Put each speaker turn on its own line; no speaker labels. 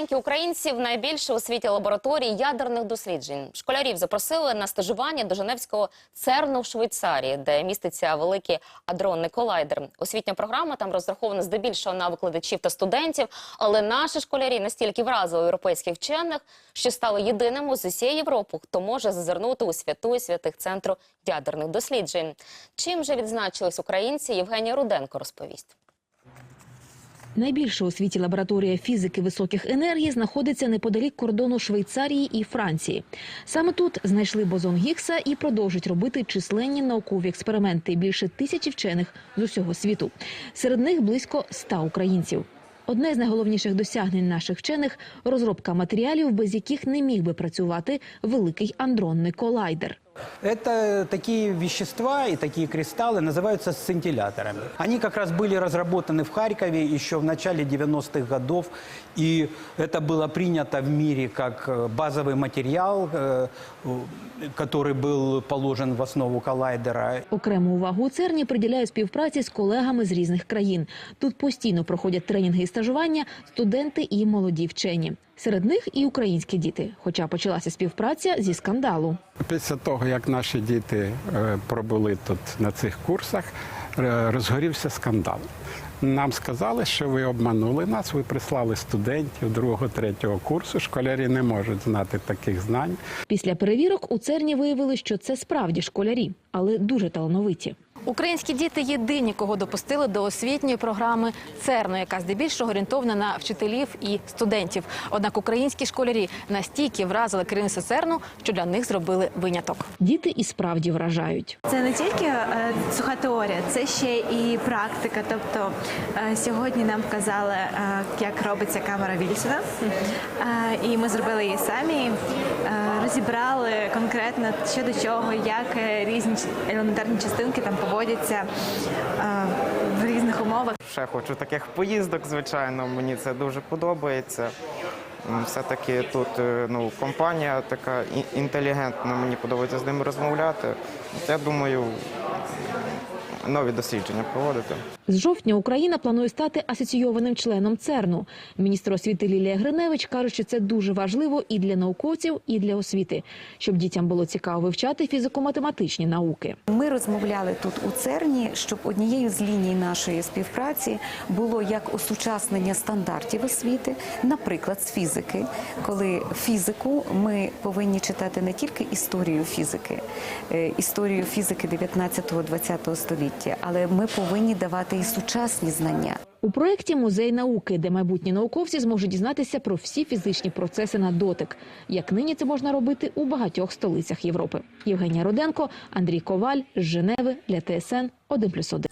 Маленькі українці в найбільше у світі лабораторії ядерних досліджень. Школярів запросили на стажування до Женевського ЦЕРНу в Швейцарії, де міститься великий адронний колайдер. Освітня програма там розрахована здебільшого на викладачів та студентів. Але наші школярі настільки вразили європейських вчених, що стали єдиними з усієї Європи, хто може зазирнути у святу і святих центру ядерних досліджень. Чим же відзначились українці? Євгенія Руденко розповість.
Найбільша у світі лабораторія фізики високих енергій знаходиться неподалік кордону Швейцарії і Франції. Саме тут знайшли бозон Гіггса і продовжують робити численні наукові експерименти. Більше тисячі вчених з усього світу. Серед них близько ста українців. Одне з найголовніших досягнень наших вчених розробка матеріалів, без яких не міг би працювати великий андронний колайдер.
Это такие вещества и такие кристаллы называются сцинтилляторами. Они как раз были разработаны в Харькове еще в начале 90-х годов. И это было принято в мире как э, базовый материал, э, э, который был положен в основу коллайдера.
Окрему увагу у ЦЕРНі приділяють співпраці з колегами з різних країн. Тут постійно проходять тренінги і стажування студенти і молоді вчені. Серед них і українські діти. Хоча почалася співпраця зі скандалу.
Після того, як наші діти е, пробули тут на цих курсах, е, розгорівся скандал. Нам сказали, що ви обманули нас, ви прислали студентів другого, третього курсу. Школярі не можуть знати таких знань.
Після перевірок у ЦЕРНі виявили, що це справді школярі, але дуже талановиті.
Українські діти єдині, кого допустили до освітньої програми ЦЕРНу, яка здебільшого орієнтована на вчителів і студентів. Однак українські школярі настільки вразили керівництво ЦЕРНу, що для них зробили виняток.
Діти і справді вражають.
Це не тільки е, суха теорія, це ще і практика. Тобто е, сьогодні нам показали, е, як робиться камера Вільсона, Е, і ми зробили її самі. Е, Розібрали конкретно що до чого, як е, різні елементарні частинки там поводяться е, в різних умовах.
Ще хочу таких поїздок, звичайно. Мені це дуже подобається. Все-таки тут е, ну, компанія така інтелігентна, мені подобається з ними розмовляти. Я думаю, нові дослідження проводити.
З жовтня Україна планує стати асоційованим членом ЦЕРНу. Міністр освіти Лілія Гриневич каже, що це дуже важливо і для науковців, і для освіти, щоб дітям було цікаво вивчати фізико-математичні науки.
Ми розмовляли тут у ЦЕРНі, щоб однією з ліній нашої співпраці було як осучаснення стандартів освіти, наприклад, з фізики, коли фізику ми повинні читати не тільки історію фізики, е, історію фізики 19-20 століття, але ми повинні давати і сучасні знання.
У проєкті Музей науки, де майбутні науковці зможуть дізнатися про всі фізичні процеси на дотик. Як нині це можна робити у багатьох столицях Європи. Євгенія Руденко, Андрій Коваль з Женеви для ТСН 1+,1.